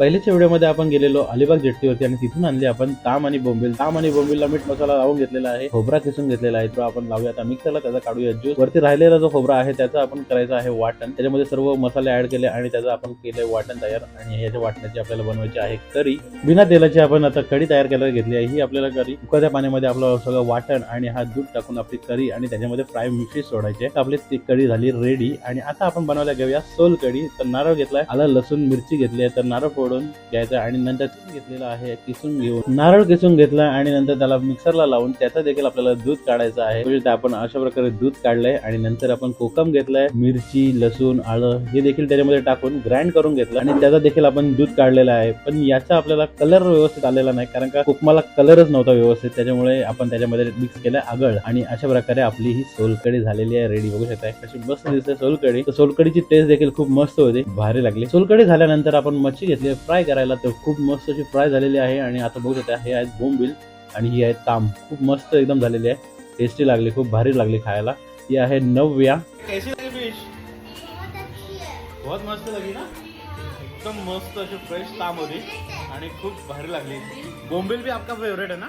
पहिल्याच्या व्हिडिओमध्ये आपण गेलेलो अलिबाग जेट्टीवरती आणि तिथून आणले आपण ताम आणि बोंबील. ताम आणि बोंबीलला मीठ मसाला लावून घेतलेला आहे. खोबरा किसून घेतलेला आहे. तो आपण लावूया आता मिक्सरला त्याचा काढूया ज्यूस. वरती राहिलेला जो खोबरा आहे त्याचा आपण करायचा आहे वाटण. त्याच्यामध्ये सर्व मसाले ऍड केले आणि त्याचं आपण केलंय वाटण तयार. आणि याच्या वाटण्याची आपल्याला बनवायची आहे करी बिना तेलाची आपण आता कढी तयार करायला घेतली आहे. ही आपल्याला करी. उकाच्या पाण्यामध्ये आपलं सगळं वाटण आणि हा दूध टाकून आपली करी आणि त्याच्यामध्ये फ्राय मिरची सोडायचे आपली ती कढी झाली रेडी आणि आता आपण बनवायला घेऊया सोल कढी तर नारळ घेतलाय. आला लसूण मिरची घेतली आहे. तर नारळ फोडून घ्यायचं आणि नंतर घेतलेलं आहे किसून घेऊन नारळ किसून घेतला आणि नंतर त्याला मिक्सरला लावून त्याचा देखील आपल्याला दूध काढायचं आहे. म्हणजे आपण अशा प्रकारे दूध काढलंय आणि नंतर आपण कोकम घेतलाय मिरची लसूण आळं हे देखील त्याच्यामध्ये टाकून ग्राइंड करून घेतलं आणि त्याचा देखील आपण दूध काढलेला आहे. पण याचा आपल्याला कलर व्यवस्थित आलेला नाही कारण का कोकमाला कलरच नव्हता व्यवस्थित. त्याच्यामुळे आपण त्याच्यामध्ये मिक्स केलं आगळ आणि अशा प्रकारे आपली ही सोलकडी झालेली आहे. रेडी बघू शकता कशी मस्त दिसते सोलकडी सोलकडीची टेस्ट देखील खूप मस्त होते. भारी लागली. सोलकडी झाल्यानंतर आपण मच्छी घेतली. फ्राय करायला तर खूप मस्त अशी फ्राय झालेली आहे आणि आता बघू शकता हे आहेत बोंबील आणि ही आहे ताम. खूप मस्त एकदम झालेली आहे. टेस्टी लागली खूप भारी लागली खायला. ही आहे नव्या. कैसी फिश बहुत मस्त लागली ना? एकदम मस्त अशी फ्रेश ताम होती आणि खूप भारी लागली. बोंबील भी आपका फेवरेट आहे ना?